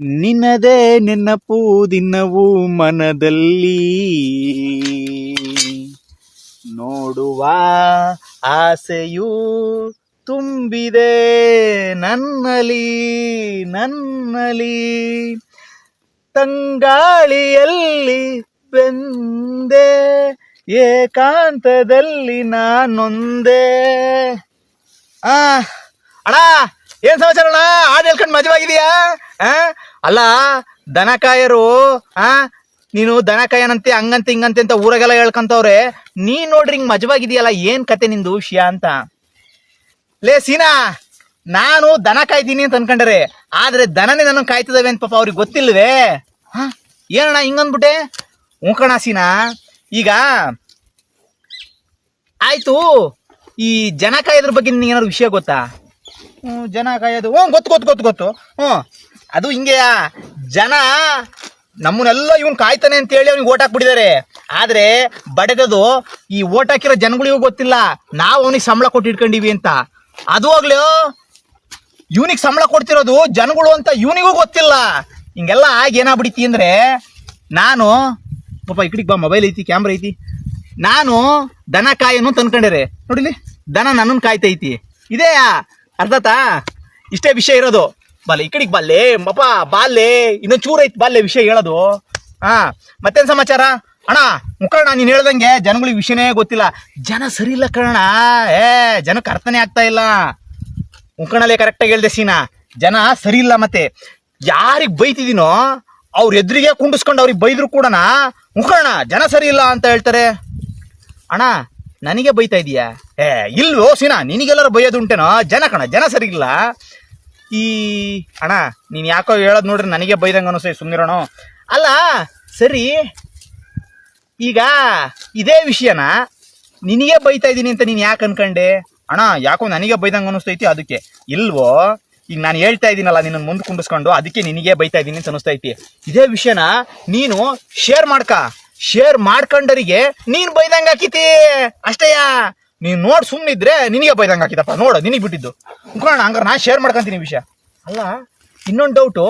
ನಿನ್ನದೇ ನೆನಪು ದಿನವೂ ಮನದಲ್ಲಿ. ನೋಡುವ ಆಸೆಯು ತುಂಬಿದೆ ನನ್ನಲಿ ನನ್ನಲಿ ತಂಗಾಳಿಯಲ್ಲಿ ಬೆಂದೆ, ಏಕಾಂತದಲ್ಲಿ ನಾನೊಂದೇ. ಆ, ಅಣ್ಣ! ಏನ್ ಸಮಾಚಾರ ಅಣ್ಣ? ಹಾಡು ಹೇಳ್ಕೊಂಡು ಮಜವಾಗಿದೆಯಾ? ಅಲ್ಲ, ದನಕಾಯರು, ಆ? ನೀನು ದನಕಾಯನಂತೆ, ಹಂಗಂತ, ಹಂಗಂತೆ ಅಂತ ಊರಾಗೆಲ್ಲ ಹೇಳ್ಕೊಂತವ್ರೆ ನೀ ನೋಡ್ರಿ ಹಿಂಗ್ ಮಜವಾಗಿದೆಯಲ್ಲ, ಏನ್ ಕತೆ ನಿಂದು ವಿಷಯ ಅಂತ? ಲೇ, ಸೀನಾ, ನಾನು ದನ ಕಾಯ್ತೀನಿ ಅಂತ ಅನ್ಕೊಂಡ್ರೆ, ಆದ್ರೆ ದನನೇ ನನ್ನ ಕಾಯ್ತಿದಾವೆ ಅಂತ ಪಾಪ ಅವ್ರಿಗೆ ಗೊತ್ತಿಲ್ವೇ? ಹ? ಏನಣ್ಣ ಹಿಂಗಂದ್ಬಿಟ್ಟೆ ಉಂಕಣ ಸೀನಾ, ಈಗ ಆಯ್ತು, ಈ ಜನ ಕಾಯೋದ್ರ ಬಗ್ಗೆ ನಿನ್ಗೆ ಏನಾದ್ರು ವಿಷಯ ಗೊತ್ತಾ? ಜನ ಕಾಯೋದು. ಹ್ಞೂ ಗೊತ್ತು ಗೊತ್ತು ಗೊತ್ತು ಗೊತ್ತು. ಹ್ಞೂ ಅದು ಹಿಂಗೆಯಾ? ಜನ ನಮ್ಮನ್ನೆಲ್ಲ ಇವನು ಕಾಯ್ತಾನೆ ಅಂತ ಹೇಳಿ ಅವ್ನಿಗೆ ಓಟ್ ಹಾಕ್ಬಿಟ್ಟಿದ್ದಾರೆ. ಆದ್ರೆ ಬಡದದು ಈ ಓಟ್ ಹಾಕಿರೋ ಜನಗಳಿಗೂ ಗೊತ್ತಿಲ್ಲ. ನಾವು ಅವನಿಗೆ ಸಂಬಳ ಕೊಟ್ಟು ಇಟ್ಕೊಂಡಿವಿ ಅಂತ. ಅದು ಹೋಗ್ಲಿ ಇವನಿಗೆ ಸಂಬಳ ಕೊಡ್ತಿರೋದು ಜನಗಳು ಅಂತ ಇವನಿಗೂ ಗೊತ್ತಿಲ್ಲ. ಹಿಂಗೆಲ್ಲ ಆಗಿ ಏನಾಗ್ಬಿಡಿತಿ ಅಂದ್ರೆ ನಾನು, ಪಾಪ ಈ ಕಡೆಗೆ ಬಾ ಮೊಬೈಲ್ ಐತಿ ಕ್ಯಾಮ್ರ ಐತಿ. ನಾನು ದನ ಕಾಯನ್ನು ತಂದ್ಕೊಂಡಿರೆ ನೋಡಿಲಿ ದನ ನನ್ನನ್ನು ಕಾಯ್ತೈತಿ. ಇದೇ ಅರ್ಥತಾ ಇಷ್ಟೇ ವಿಷಯ ಇರೋದು. ಬಲ್ಲ ಈ ಕಡೆಗೆ ಬಲ್ಲೆ ಮಪ ಬಾಲ್ಲೆ ಇನ್ನೊಂದು ಚೂರು ಐತೆ ಬಾಲ್ಲೆ ವಿಷಯ ಹೇಳೋದು. ಹಾ, ಮತ್ತೇನು ಸಮಾಚಾರ? ಅಣ್ಣ ಮುಖಣ್ಣ ನೀನು ಹೇಳ್ದಂಗೆ ಜನಗಳಿಗೆ ವಿಷಯನೇ ಗೊತ್ತಿಲ್ಲ. ಜನ ಸರಿ ಇಲ್ಲ ಕಣ ಏ, ಜನಕ್ಕೆ ಅರ್ಥನೇ ಆಗ್ತಾ ಇಲ್ಲ. ಉಂಕಣಲ್ಲೇ ಕರೆಕ್ಟಾಗಿ ಹೇಳ್ದೆ ಸೀನಾ. ಜನ ಸರಿ ಇಲ್ಲ ಮತ್ತೆ. ಯಾರಿಗೆ ಬೈತಿದ್ದೀನೋ ಅವ್ರ ಎದುರಿಗೆ ಕುಂಡಿಸ್ಕೊಂಡು ಅವ್ರಿಗೆ ಬೈದ್ರು ಕೂಡ ಉಂಕಣ ಜನ ಸರಿ ಇಲ್ಲ ಅಂತ ಹೇಳ್ತಾರೆ. ಅಣ್ಣ ನನಗೆ ಬೈತಾ ಇದೀಯಾ? ಏ, ಇಲ್ವೋ ಸೀನಾ, ನಿನಗೆಲ್ಲರೂ ಬೈಯೋದುಂಟೇನೋ ಜನ ಕಣ, ಜನ ಸರಿಗಿಲ್ಲ. ಈ, ಅಣ್ಣ, ನೀನು ಯಾಕೋ ಹೇಳೋದು ನೋಡ್ರಿ, ನನಗೆ ಬೈದಂಗೆ ಅನಿಸ್ತದೆ ಸುಮ್ಮನಿರೋಣ ಅಲ್ಲ, ಸರಿ. ಈಗ, ಇದೇ ವಿಷಯನ ನಿನಗೆ ಬೈತಾ ಇದ್ದೀನಿ ಅಂತ ನೀನು ಯಾಕೆ ಅನ್ಕಂಡೆ? ಅಣ್ಣ, ಯಾಕೋ ನನಗೆ ಬೈದಂಗೆ ಅನಿಸ್ತೈತಿ ಅದಕ್ಕೆ. ಇಲ್ವೋ, ಈಗ ನಾನು ಹೇಳ್ತಾ ಇದ್ದೀನಲ್ಲ ನಿನ್ನ ಮುಂದೆ ಕುಂಡಿಸ್ಕೊಂಡು, ಅದಕ್ಕೆ ನಿನಗೆ ಬೈತಾ ಇದ್ದೀನಿ ಅಂತ ಅನಿಸ್ತೈತಿ ಇದೇ ವಿಷಯನ ನೀನು ಶೇರ್ ಮಾಡ್ಕ. ಶೇರ್ ಮಾಡ್ಕೊಂಡರಿಗೆ ನೀನು ಬೈದಂಗ ಹಾಕಿತಿ ಅಷ್ಟೇಯಾ? ನೀನು ನೋಡಿ ಸುಮ್ಮನಿದ್ರೆ ನಿನಗೆ ಬೈದಂಗ ಹಾಕಿದಪ್ಪ ನೋಡು, ನಿನಗೆ ಬಿಟ್ಟಿದ್ದು. ಮುಖೋಣ ಹಂಗಾರೆ ನಾ ಶೇರ್ ಮಾಡ್ಕೊಂತೀನಿ ವಿಷಯ. ಅಲ್ಲ, ಇನ್ನೊಂದು ಡೌಟು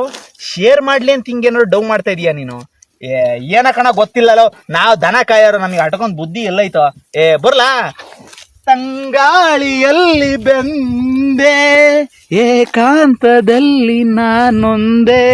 ಶೇರ್ ಮಾಡ್ಲಿ ಅಂತ ಹಿಂಗೇನಾದ್ರು ಡೌ ಮಾಡ್ತಾ ಇದೀಯಾ ನೀನು? ಏ, ಏನ ಕಣ ಗೊತ್ತಿಲ್ಲಲ್ಲೋ ನಾವು ದನ ಕಾಯೋರು ನಮಗೆ ಅಟ್ಕೊಂಡ್ ಬುದ್ಧಿ ಎಲ್ಲೈತೋ ಏ, ಬರ್ಲಾ? ತಂಗಾಳಿಯಲ್ಲಿ ಬೆಂದೆ, ಏಕಾಂತದಲ್ಲಿ ನಾನೊಂದೇ.